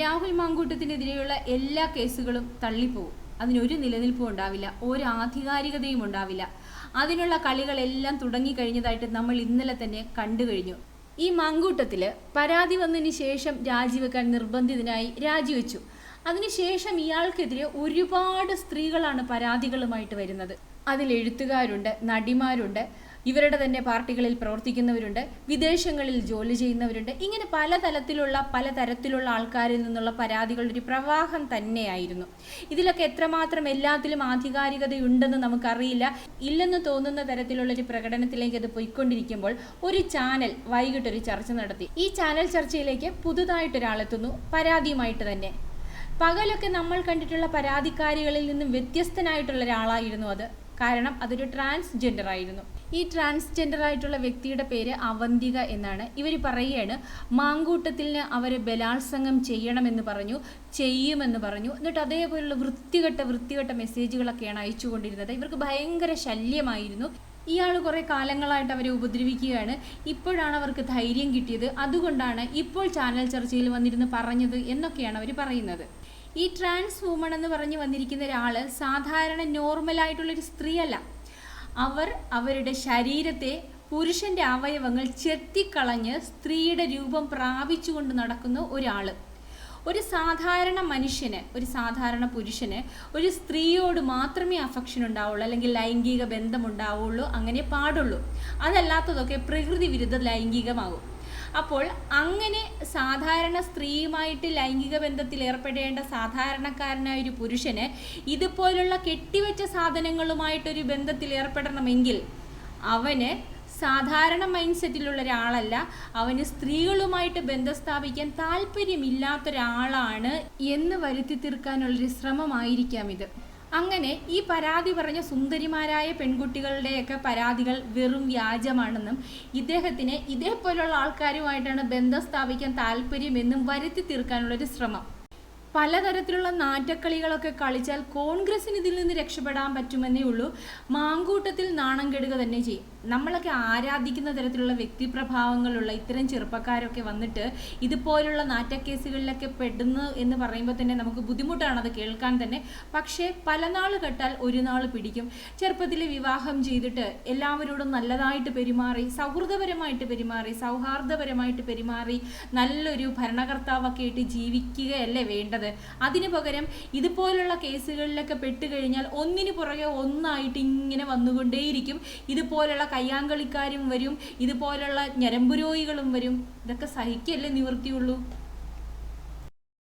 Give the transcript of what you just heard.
രാഹുൽ മാങ്കൂട്ടത്തിനെതിരെയുള്ള എല്ലാ കേസുകളും തള്ളിപ്പോവും. അതിനൊരു നിലനിൽപ്പും ഉണ്ടാവില്ല ഒരു ആധികാരികതയും ഉണ്ടാവില്ല. അതിനുള്ള കളികളെല്ലാം തുടങ്ങിക്കഴിഞ്ഞതായിട്ട് നമ്മൾ ഇന്നലെ തന്നെ കണ്ടു കഴിഞ്ഞു. ഈ മാങ്കൂട്ടത്തിൽ പരാതി വന്നതിന് ശേഷം രാജിവെക്കാൻ നിർബന്ധിതനായി രാജിവെച്ചു. അതിനുശേഷം ഇയാൾക്കെതിരെ ഒരുപാട് സ്ത്രീകളാണ് പരാതികളുമായിട്ട് വരുന്നത്. അതിൽ എഴുത്തുകാരുണ്ട് നടിമാരുണ്ട് ഇവരുടെ തന്നെ പാർട്ടികളിൽ പ്രവർത്തിക്കുന്നവരുണ്ട് വിദേശങ്ങളിൽ ജോലി ചെയ്യുന്നവരുണ്ട്. ഇങ്ങനെ പലതരത്തിലുള്ള പലതരത്തിലുള്ള ആൾക്കാരിൽ നിന്നുള്ള പരാതികളുടെ ഒരു പ്രവാഹം തന്നെയായിരുന്നു. ഇതിലൊക്കെ എത്രമാത്രം എല്ലാത്തിലും ആധികാരികതയുണ്ടെന്ന് നമുക്കറിയില്ല. ഇല്ലെന്ന് തോന്നുന്ന തരത്തിലുള്ള ഒരു പ്രകടനത്തിലേക്ക് അത് പോയിക്കൊണ്ടിരിക്കുമ്പോൾ ഒരു ചാനൽ വൈകിട്ടൊരു ചർച്ച നടത്തി. ഈ ചാനൽ ചർച്ചയിലേക്ക് പുതുതായിട്ടൊരാളെത്തുന്നു പരാതിയുമായിട്ട് തന്നെ. പകലൊക്കെ നമ്മൾ കണ്ടിട്ടുള്ള പരാതിക്കാരികളിൽ നിന്നും വ്യത്യസ്തനായിട്ടുള്ള ഒരാളായിരുന്നു അത്. കാരണം അതൊരു ട്രാൻസ്ജെൻഡർ ആയിരുന്നു ഈ ട്രാൻസ്ജെൻഡർ ആയിട്ടുള്ള വ്യക്തിയുടെ പേര് അവന്തിക എന്നാണ്. ഇവർ പറയുകയാണ് മാങ്കൂട്ടത്തിന് അവരെ ബലാത്സംഗം ചെയ്യണമെന്ന് പറഞ്ഞു ചെയ്യുമെന്ന് പറഞ്ഞു. എന്നിട്ട് അതേപോലുള്ള വൃത്തികെട്ട വൃത്തികെട്ട മെസ്സേജുകളൊക്കെയാണ് അയച്ചുകൊണ്ടിരുന്നത്. ഇവർക്ക് ഭയങ്കര ശല്യമായിരുന്നു. ഇയാൾ കുറേ കാലങ്ങളായിട്ട് അവരെ ഉപദ്രവിക്കുകയാണ്. ഇപ്പോഴാണ് അവർക്ക് ധൈര്യം കിട്ടിയത്. അതുകൊണ്ടാണ് ഇപ്പോൾ ചാനൽ ചർച്ചയിൽ വന്നിരുന്ന് പറഞ്ഞത് എന്നൊക്കെയാണ് അവർ പറയുന്നത്. ഈ ട്രാൻസ് വുമൺ എന്ന് പറഞ്ഞു വന്നിരിക്കുന്ന ഒരാൾ സാധാരണ നോർമലായിട്ടുള്ളൊരു സ്ത്രീയല്ല. അവർ അവരുടെ ശരീരത്തെ പുരുഷന്റെ അവയവങ്ങൾ ചെത്തിക്കളഞ്ഞ് സ്ത്രീയുടെ രൂപം പ്രാപിച്ചുകൊണ്ട് നടക്കുന്ന ഒരാൾ ഒരു സാധാരണ മനുഷ്യന് ഒരു സാധാരണ പുരുഷന് ഒരു സ്ത്രീയോട് മാത്രമേ അഫക്ഷൻ ഉണ്ടാവുള്ളൂ അല്ലെങ്കിൽ ലൈംഗിക ബന്ധം ഉണ്ടാവുള്ളൂ അങ്ങനെ പാടുള്ളൂ. അതല്ലാത്തതൊക്കെ പ്രകൃതി വിരുദ്ധ ലൈംഗികമാകും അപ്പോൾ അങ്ങനെ സാധാരണ സ്ത്രീയുമായിട്ട് ലൈംഗിക ബന്ധത്തിൽ ഏർപ്പെടേണ്ട സാധാരണക്കാരനായ ഒരു പുരുഷന് ഇതുപോലുള്ള കെട്ടിവെച്ച സാധനങ്ങളുമായിട്ടൊരു ബന്ധത്തിൽ ഏർപ്പെടണമെങ്കിൽ അവന് സാധാരണ മൈൻഡ് സെറ്റിലുള്ള ഒരാളല്ല അവന് സ്ത്രീകളുമായിട്ട് ബന്ധം സ്ഥാപിക്കാൻ താല്പര്യമില്ലാത്തൊരാളാണ് എന്ന് വരുത്തി തീർക്കാനുള്ളൊരു ശ്രമമായിരിക്കാം ഇത്. അങ്ങനെ ഈ പരാതി പറഞ്ഞ സുന്ദരിമാരായ പെൺകുട്ടികളുടെയൊക്കെ പരാതികൾ വെറും വ്യാജമാണെന്നും ഇദ്ദേഹത്തിന് ഇതേപോലുള്ള ആൾക്കാരുമായിട്ടാണ് ബന്ധം സ്ഥാപിക്കാൻ താല്പര്യമെന്നും വരുത്തി തീർക്കാനുള്ളൊരു ശ്രമം. പലതരത്തിലുള്ള നാറ്റക്കളികളൊക്കെ കളിച്ചാൽ കോൺഗ്രസിന് ഇതിൽ നിന്ന് രക്ഷപ്പെടാൻ പറ്റുമെന്നേ ഉള്ളൂ. മാങ്കൂട്ടത്തിൽ നാണം കെടുക തന്നെ ചെയ്യും. നമ്മളൊക്കെ ആരാധിക്കുന്ന തരത്തിലുള്ള വ്യക്തിപ്രഭാവങ്ങളുള്ള ഇത്തരം ചെറുപ്പക്കാരൊക്കെ വന്നിട്ട് ഇതുപോലുള്ള നാറ്റക്കേസുകളിലൊക്കെ പെടുന്നു എന്ന് പറയുമ്പോൾ തന്നെ നമുക്ക് ബുദ്ധിമുട്ടാണ് അത് കേൾക്കാൻ തന്നെ. പക്ഷേ പല നാൾ കെട്ടാൽ ഒരു നാൾ പിടിക്കും. ചെറുപ്പത്തിൽ വിവാഹം ചെയ്തിട്ട് എല്ലാവരോടും നല്ലതായിട്ട് പെരുമാറി സൗഹൃദപരമായിട്ട് പെരുമാറി സൗഹാർദ്ദപരമായിട്ട് പെരുമാറി നല്ലൊരു ഭരണകർത്താവൊക്കെ ആയിട്ട് ജീവിക്കുകയല്ലേ വേണ്ടത്? അതിനു പകരം ഇതുപോലുള്ള കേസുകളിലൊക്കെ പെട്ടുകഴിഞ്ഞാൽ ഒന്നിനു പുറകെ ഒന്നായിട്ട് ഇങ്ങനെ വന്നുകൊണ്ടേയിരിക്കും. ഇതുപോലുള്ള കയ്യാങ്കളിക്കാരും വരും. ഇതുപോലുള്ള ഞരമ്പുരോഗികളും വരും. ഇതൊക്കെ സഹിക്കല്ലേ നിവൃത്തിയുള്ളൂ?